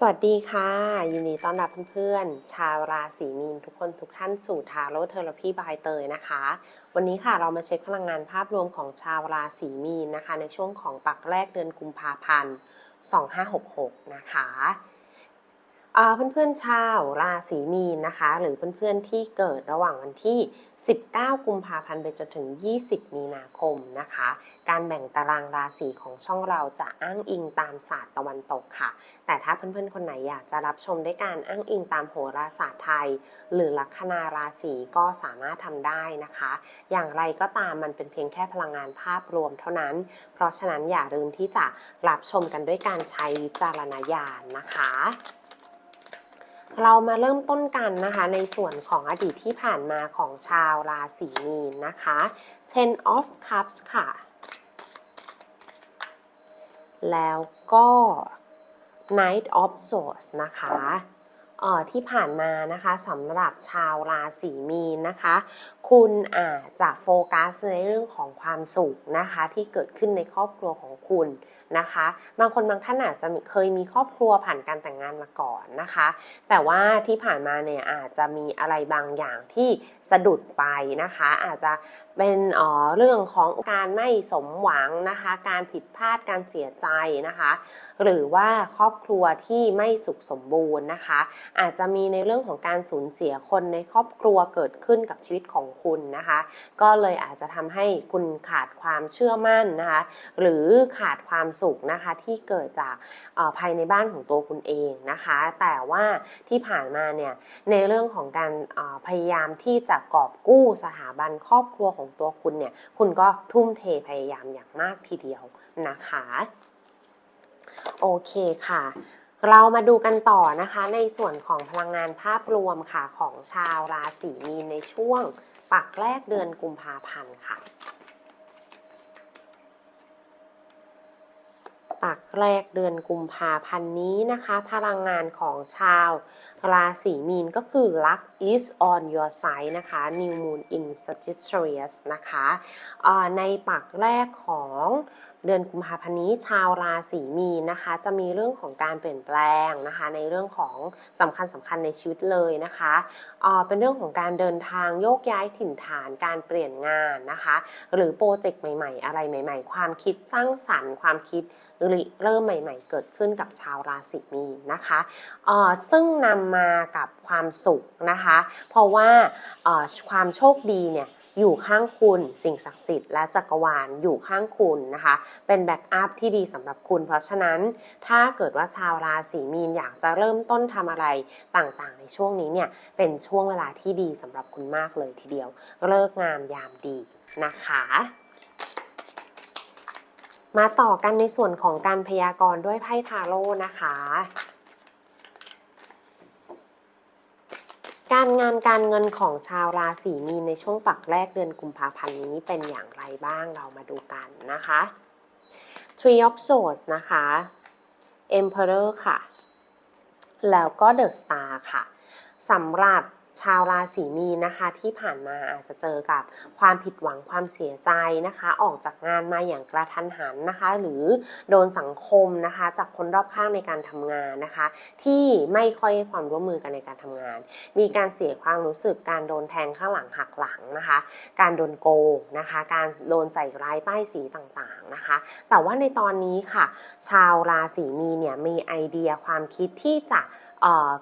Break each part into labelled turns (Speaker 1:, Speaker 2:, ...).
Speaker 1: สวัสดีค่ะ ยินดีต้อนรับเพื่อนๆ ชาวราศีมีนทุกคนทุกท่านสู่ทาโร่เทอราพีบายเตยนะคะ วันนี้ค่ะเรามาเช็คพลังงานภาพรวมของชาวราศีมีนนะคะ ในช่วงของปักแรกเดือนกุมภาพันธ์ 2566 นะคะ เพื่อนๆชาวราศีมีนนะคะ หรือเพื่อนๆที่เกิดระหว่างวันที่ 19 กุมภาพันธ์ไปจนถึง 20 มีนาคมนะคะ การแบ่งตารางราศีของช่องเราจะอ้างอิงตามศาสตร์ตะวันตกค่ะ แต่ถ้าเพื่อนๆคนไหนอยากจะรับชมด้วยการอ้างอิงตามโหราศาสตร์ไทย หรือลัคนาราศีก็สามารถทำได้นะคะ อย่างไรก็ตามมันเป็นเพียงแค่พลังงานภาพรวมเท่านั้น เพราะฉะนั้นอย่าลืมที่จะรับชมกันด้วยการใช้วิจารณญาณนะคะ เรามาเริ่มต้นกันนะคะในส่วนของอดีตที่ผ่านมาของชาวราศีมีนนะคะ Ten of Cups ค่ะ แล้วก็ Knight of Swords นะคะ ที่ผ่านมานะคะสำหรับชาวราศีมีนนะคะ คุณอาจจะโฟกัสในเรื่องของความสุขนะคะที่เกิดขึ้นในครอบครัวของคุณนะคะ บางคนบางท่านอาจจะเคยมีครอบครัวผ่านการแต่งงานมาก่อนนะคะ แต่ว่าที่ผ่านมาเนี่ยอาจจะมีอะไรบางอย่างที่สะดุดไปนะคะ อาจจะเป็นเออเรื่องของการไม่สมหวังนะคะ การผิดพลาดการเสียใจนะคะ หรือว่าครอบครัวที่ไม่สุขสมบูรณ์นะคะอาจจะมีในเรื่องของการสูญเสียคนในครอบครัวเกิดขึ้นกับชีวิตของคุณนะคะ ก็เลยอาจจะทำให้คุณขาดความเชื่อมั่นนะคะ หรือขาดความสุขนะคะที่เกิดจากภายในบ้านของตัวคุณเองนะคะ แต่ว่าที่ผ่านมาเนี่ยในเรื่องของการพยายามที่จะกอบกู้สถาบันครอบครัวของตัวคุณเนี่ยคุณก็ทุ่มเทพยายามอย่างมากทีเดียวนะคะ โอเคค่ะ เรามาดูกันต่อนะคะในส่วนของพลังงานภาพรวมค่ะของชาวราศีมีนในช่วง ปักแรกเดือนกุมภาพันธ์ค่ะ ปักแรกเดือนกุมภาพันธ์นี้นะคะ พลังงานของชาวราศีมีนก็คือ luck is on your side นะคะ new moon in Sagittarius นะคะในปักแรกของ เดือนกุมภาพันธ์นี้ชาวราศีมีนนะคะ จะมีเรื่องของการเปลี่ยนแปลงนะคะ ในเรื่องของสำคัญสำคัญในชีวิตเลยนะคะเอ่อเป็นเรื่องของการเดินทางโยกย้ายถิ่นฐานการเปลี่ยนงานนะคะ หรือโปรเจกต์ใหม่ๆ อะไรใหม่ ๆ ความคิดสร้างสรรค์ ความคิดเริ่มใหม่ ๆ เกิดขึ้นกับชาวราศีมีนนะคะออซึ่งนำมากับความสุขนะคะ เพราะว่าออความโชคดีเนี่ย อยู่ข้างคุณ สิ่งศักดิ์สิทธิ์และจักรวาลอยู่ข้างคุณนะคะ เป็นแบ็กอัพที่ดีสำหรับคุณ เพราะฉะนั้นถ้าเกิดว่าชาวราศีมีนอยากจะเริ่มต้นทำอะไรต่างๆ ในช่วงนี้เนี่ยเป็นช่วงเวลาที่ดีสำหรับคุณมากเลยทีเดียวเลิกงามยามดีนะคะมาต่อกันในส่วนของการพยากรณ์ด้วยไพ่ทาโร่นะคะ การงานการเงินของชาวราศีมีนในช่วงปักแรกเดือนกุมภาพันธ์นี้เป็นอย่างไรบ้างเรามาดูกันนะคะ Tree of Swords นะคะ Emperor ค่ะ แล้วก็ The Star ค่ะสำหรับ ชาวราศีมีนนะคะ ที่ผ่านมาอาจจะเจอกับความผิดหวังความเสียใจนะคะ ออกจากงานมาอย่างกระทันหันนะคะ หรือโดนสังคมนะคะ จากคนรอบข้างในการทำงานนะคะ ที่ไม่ค่อยให้ความร่วมมือกันในการทำงาน มีการเสียความรู้สึกการโดนแทงข้างหลังหักหลังนะคะ การโดนโกงนะคะ การโดนใส่ร้ายป้ายสีต่างๆนะคะ แต่ว่าในตอนนี้ค่ะ ชาวราศีมีเนี่ยมีไอเดียความคิดที่จะ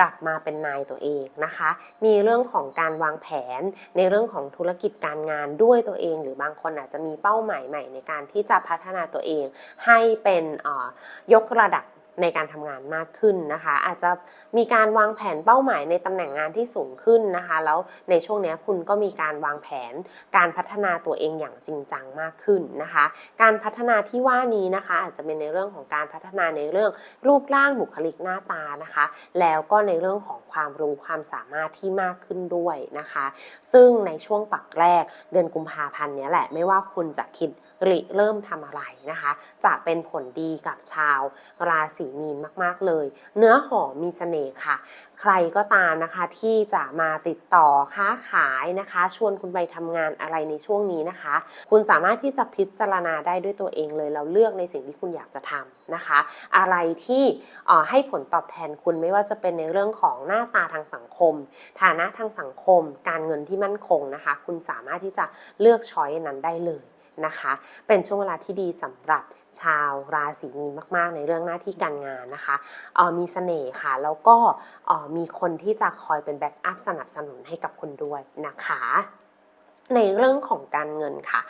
Speaker 1: กลับมาเป็นนายตัวเองนะคะ มีเรื่องของการวางแผนในเรื่องของธุรกิจการงานด้วยตัวเอง หรือบางคนอาจจะมีเป้าหมายใหม่ในการที่จะพัฒนาตัวเอง ให้เป็นออยกระดับ ในการทำงานมากขึ้นนะคะ อาจจะมีการวางแผนเป้าหมายในตำแหน่งงานที่สูงขึ้นนะคะ แล้วในช่วงนี้คุณก็มีการวางแผนการพัฒนาตัวเองอย่างจริงจังมากขึ้นนะคะ การพัฒนาที่ว่านี้นะคะ อาจจะเป็นในเรื่องของการพัฒนาในเรื่องรูปร่างบุคลิกหน้าตานะคะ แล้วก็ในเรื่องของความรู้ความสามารถที่มากขึ้นด้วยนะคะ ซึ่งในช่วงปักแรกเดือนกุมภาพันธ์เนี้ยแหละไม่ว่าคุณจะคิดริเริ่มทำอะไรนะคะ จะเป็นผลดีกับชาวราศีมีนมาก ๆ เลย เนื้อหอมมีเสน่ห์ค่ะ ใครก็ตามนะคะที่จะมาติดต่อค้าขายนะคะ ชวนคุณไปทำงานอะไรในช่วงนี้นะคะ คุณสามารถที่จะพิจารณาได้ด้วยตัวเองเลยแล้วเลือกในสิ่งที่คุณอยากจะทำนะคะ อะไรที่ให้ผลตอบแทนคุณไม่ว่าจะเป็นในเรื่องของหน้าตาทางสังคม ฐานะทางสังคม การเงินที่มั่นคงนะคะ คุณสามารถที่จะเลือกช้อยนั้นได้เลย นะคะ เป็นช่วงเวลาที่ดีสำหรับชาวราศีมีนมาก ๆ ในเรื่องหน้าที่การงานนะคะออมีเสน่ห์ค่ะ แล้วก็ออมีคนที่จะคอยเป็นแบ็กอัพสนับสนุนให้กับคุณด้วยนะคะ ในเรื่องของการเงินค่ะ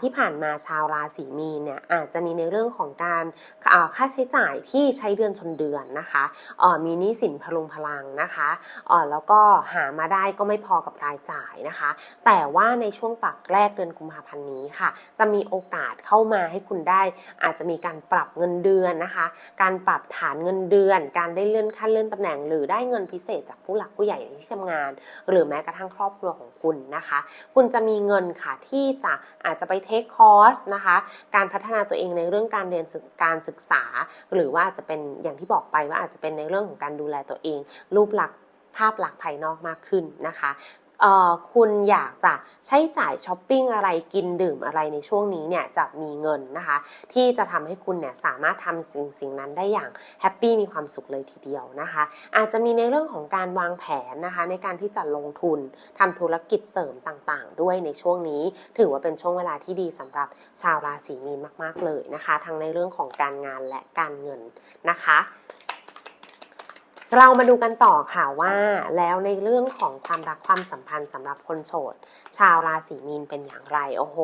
Speaker 1: ที่ผ่านมาชาวราศีมีนเนี่ยอาจจะมีในเรื่องของการค่าใช้จ่ายที่ใช้เดือนชนเดือนนะคะมีหนี้สินพลุงพลังนะคะแล้วก็หามาได้ก็ไม่พอกับรายจ่ายนะคะ แต่ว่าในช่วงปักแรกเดือนกุมภาพันธ์นี้ค่ะ จะมีโอกาสเข้ามาให้คุณได้ อาจจะมีการปรับเงินเดือนนะคะ การปรับฐานเงินเดือน การได้เลื่อนขั้นเลื่อนตำแหน่ง หรือได้เงินพิเศษจากผู้หลักผู้ใหญ่ในที่ทำงาน หรือแม้กระทั่งครอบครัวของคุณนะคะ คุณจะมีเงินค่ะที่จะอาจจะไปเทคคอร์สนะคะ การพัฒนาตัวเองในเรื่องการเรียนการศึกษา หรือว่าอาจจะเป็นอย่างที่บอกไปว่าอาจจะเป็นในเรื่องของการดูแลตัวเอง รูปลักษณ์ภาพลักษณ์ภายนอกมากขึ้นนะคะ คุณอยากจะใช้จ่ายช้อปปิ้งอะไรกินดื่มอะไรในช่วงนี้เนี่ยจะมีเงินนะคะ ที่จะทำให้คุณเนี่ยสามารถทำสิ่งสิ่งนั้นได้อย่างแฮปปี้มีความสุขเลยทีเดียวนะคะ อาจจะมีในเรื่องของการวางแผนนะคะ ในการที่จะลงทุนทำธุรกิจเสริมต่างๆ ด้วยในช่วงนี้ ถือว่าเป็นช่วงเวลาที่ดีสำหรับชาวราศีมีนมาก ๆเลยนะคะ ทั้งในเรื่องของการงานและการเงินนะคะ เรามาดูกันต่อค่ะว่าแล้วในเรื่องของความรักความสัมพันธ์สำหรับคนโสด ชาวราศีมีนเป็นอย่างไร โอ้โห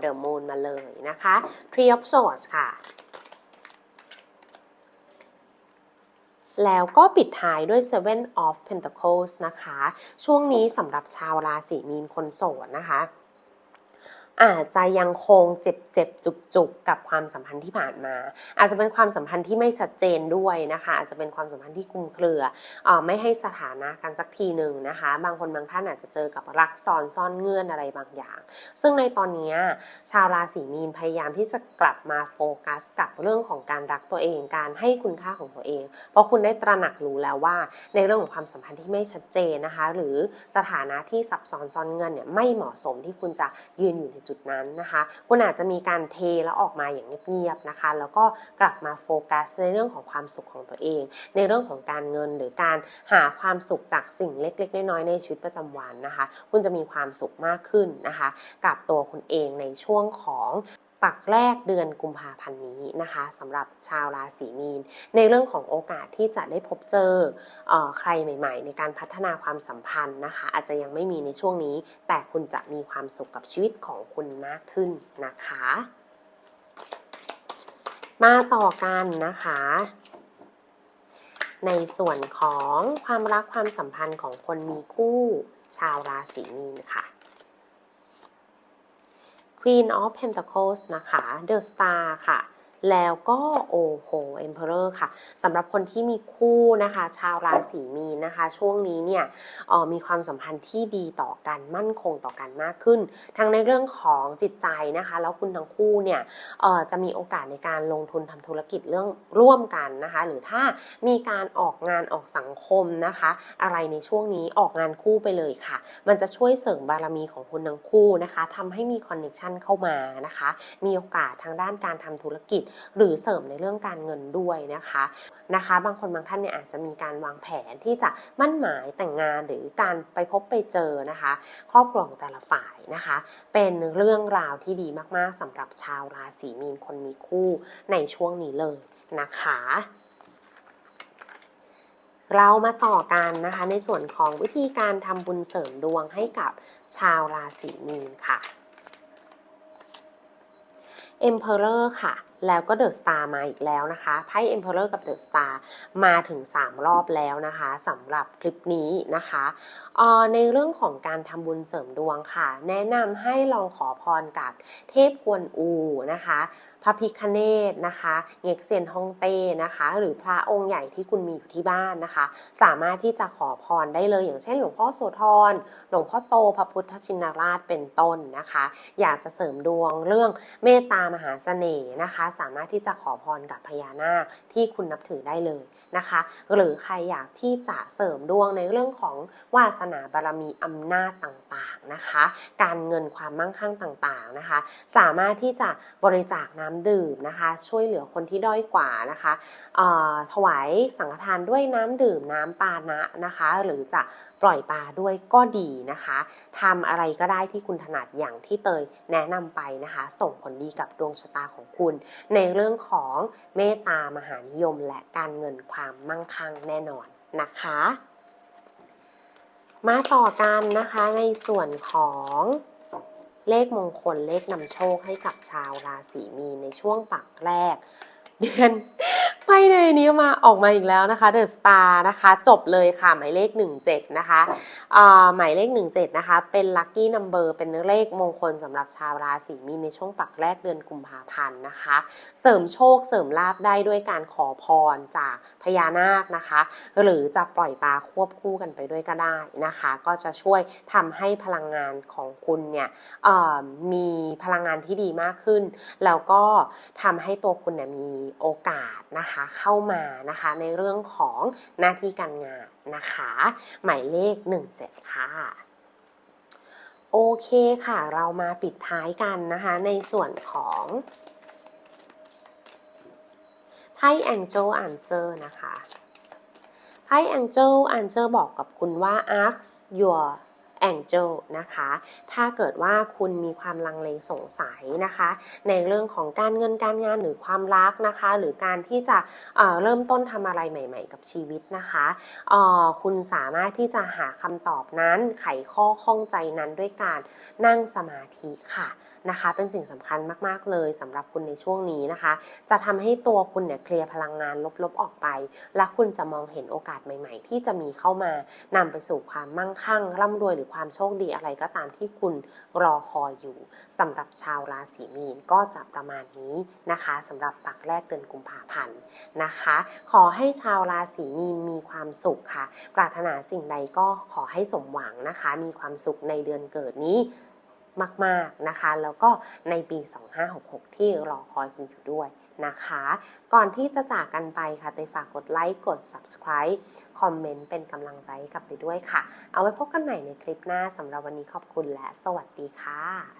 Speaker 1: เดอะมูนมาเลยนะคะ Three of Swords ค่ะ แล้วก็ปิดท้ายด้วย Seven of Pentacles นะคะ ช่วงนี้สำหรับชาวราศีมีนคนโสดนะคะ อาจจะยังคงเจ็บเจ็บจุกจุกกับความสัมพันธ์ที่ผ่านมา อาจจะเป็นความสัมพันธ์ที่ไม่ชัดเจนด้วยนะคะ อาจจะเป็นความสัมพันธ์ที่คลุมเครือออไม่ให้สถานะกันสักทีหนึ่งนะคะ บางคนบางท่านอาจจะเจอกับรักซ้อนซ่อนเงื่อนอะไรบางอย่าง ซึ่งในตอนนี้ชาวราศีมีนพยายามที่จะกลับมาโฟกัส กับเรื่องของการรักตัวเอง การให้คุณค่าของตัวเอง เพราะคุณได้ตระหนักรู้แล้วว่า ในเรื่องของความสัมพันธ์ที่ไม่ชัดเจนนะคะ หรือสถานะที่ซับซ้อนซ่อนเงื่อนเนี่ยไม่เหมาะสมที่คุณจะยืนอยู่ในจุดนั้นนะคะ คุณอาจจะมีการเทแล้วออกมาอย่างเงียบๆนะคะ แล้วก็กลับมาโฟกัสในเรื่องของความสุขของตัวเอง ในเรื่องของการเงินหรือการหาความสุขจากสิ่งเล็ก ๆ น้อยๆในชีวิตประจำวันนะคะ คุณจะมีความสุขมากขึ้นนะคะ กับตัวคุณเองในช่วงของ ปักแรกเดือนกุมภาพันธ์นี้นะคะสำหรับชาวราศีมีน ในเรื่องของโอกาสที่จะได้พบเจอเออใครใหม่ ๆ ในการพัฒนาความสัมพันธ์นะคะ อาจจะยังไม่มีในช่วงนี้ แต่คุณจะมีความสุขกับชีวิตของคุณมากขึ้นนะคะ มาต่อกันนะคะในส่วนของความรักความสัมพันธ์ของคนมีคู่ชาวราศีมีนค่ะ Queen of Pentacles นะคะ The Star ค่ะ แล้วก็โอ้โห Emperor ค่ะสำหรับคนที่มีคู่นะคะ ชาวราศีมีนนะคะ ช่วงนี้เนี่ยออมีความสัมพันธ์ที่ดีต่อกันมั่นคงต่อกันมากขึ้น ทั้งในเรื่องของจิตใจนะคะ แล้วคุณทั้งคู่เนี่ยออจะมีโอกาสในการลงทุนทำธุรกิจเรื่องร่วมกันนะคะ หรือถ้ามีการออกงานออกสังคมนะคะ อะไรในช่วงนี้ออกงานคู่ไปเลยค่ะ มันจะช่วยเสริมบารมีของคุณทั้งคู่นะคะทำให้มีคอนเนคชันเข้ามานะคะ มีโอกาสทางด้านการทำธุรกิจหรือเสริมในเรื่องการเงินด้วยนะคะนะคะ บางคนบางท่านเนี่ยอาจจะมีการวางแผนที่จะมั่นหมายแต่งงานหรือการไปพบไปเจอนะคะ ครอบครัวของแต่ละฝ่ายนะคะ เป็นเรื่องราวที่ดีมากๆสำหรับชาวราศีมีนคนมีคู่ในช่วงนี้เลยนะคะเรามาต่อกันนะคะในส่วนของวิธีการทำบุญเสริมดวงให้กับชาวราศีมีนค่ะ Emperor ค่ะ แล้วก็เดอะสตาร์มาอีกแล้วนะคะไพ่ Emperor กับเดอะสตาร์มาถึง 3 รอบแล้วนะคะสำหรับคลิปนี้นะคะออในเรื่องของการทำบุญเสริมดวงค่ะ แนะนำให้ลองขอพรกับเทพกวนอูนะคะพระพิคเนตนะคะเง็กเซียนฮ่องเต้นะคะ หรือพระองค์ใหญ่ที่คุณมีอยู่ที่บ้านนะคะ สามารถที่จะขอพรได้เลย อย่างเช่นหลวงพ่อโสธรหลวงพ่อโตพระพุทธชินราชเป็นต้นนะคะ อยากจะเสริมดวงเรื่องเมตตามหาเสน่ห์นะคะสามารถที่จะขอพรกับพญานาคที่คุณนับถือได้เลยนะคะ หรือใครอยากที่จะเสริมดวงในเรื่องของวาสนาบารมีอำนาจต่างๆนะคะ การเงินความมั่งคั่งต่างๆนะคะ สามารถที่จะบริจาคน้ำดื่มนะคะ ช่วยเหลือคนที่ด้อยกว่านะคะถวายสังฆทานด้วยน้ำดื่มน้ำปานะนะคะ หรือจะ ปล่อยปลาด้วยก็ดีนะคะทำอะไรก็ได้ที่คุณถนัดอย่างที่เตยแนะนำไปนะคะ ส่งผลดีกับดวงชะตาของคุณ ในเรื่องของเมตตามหานิยม และการเงินความมั่งคั่งแน่นอนนะคะ มาต่อกันนะคะในส่วนของเลขมงคลเลขนำโชคให้กับชาวราศีมีนในช่วงปักแรก เดือน ไปในนี้มาออกมาอีกแล้วนะคะเดอะสตาร์นะคะ จบเลยค่ะ หมายเลข 17 นะคะหมายเลข 17 นะคะ เป็นลัคกี้นัมเบอร์เป็นเลขมงคลสำหรับชาวราศีมีนในช่วงปักแรกเดือนกุมภาพันธ์นะคะ เสริมโชคเสริมลาบได้ด้วยการขอพรจากพญานาคนะคะ หรือจะปล่อยปลาควบคู่กันไปด้วยก็ได้นะคะ ก็จะช่วยทำให้พลังงานของคุณเนี่ยมีพลังงานที่ดีมากขึ้น แล้วก็ทำให้ตัวคุณเนี่ยมีโอกาสนะคะเข้ามานะคะในเรื่องของหน้าที่การงานนะคะ หมายเลข 17 ค่ะโอเคค่ะ เรามาปิดท้ายกันนะคะ ในส่วนของไพ่ Angel Answer นะคะไพ่ Angel Answer บอกกับคุณว่า ask your angel นะคะ ถ้าเกิดว่าคุณมีความลังเลสงสัยนะคะ ในเรื่องของการเงินการงานหรือความรักนะคะ หรือการที่จะเเริ่มต้นทำอะไรใหม่ ๆ กับชีวิตนะคะคุณสามารถที่จะหาคำตอบนั้นไขข้อข้องใจนั้นด้วยการนั่งสมาธิค่ะนะคะ เป็นสิ่งสำคัญมากๆเลยสำหรับคุณในช่วงนี้นะคะ จะทำให้ตัวคุณเนี่ยเคลียร์พลังงานลบๆออกไป และคุณจะมองเห็นโอกาสใหม่ ๆ ที่จะมีเข้ามานำไปสู่ความมั่งคั่งร่ำรวยหรือความโชคดีอะไรก็ตามที่คุณรอคอยอยู่สำหรับชาวราศีมีนก็จะประมาณนี้นะคะสำหรับปักแรกเดือนกุมภาพันธ์นะคะ ขอให้ชาวราศีมีนมีความสุขค่ะ ปรารถนาสิ่งใดก็ขอให้สมหวังนะคะ มีความสุขในเดือนเกิดนี้ มาก ๆนะคะ แล้วก็ในปี 2566 ที่รอคอยคุณอยู่ด้วยนะคะ ก่อนที่จะจากกันไปค่ะเตยฝากกดไลค์กด subscribe คอมเมนต์เป็นกำลังใจให้กับเตยด้วยค่ะ เอาไว้พบกันใหม่ในคลิปหน้าสำหรับวันนี้ขอบคุณและสวัสดีค่ะ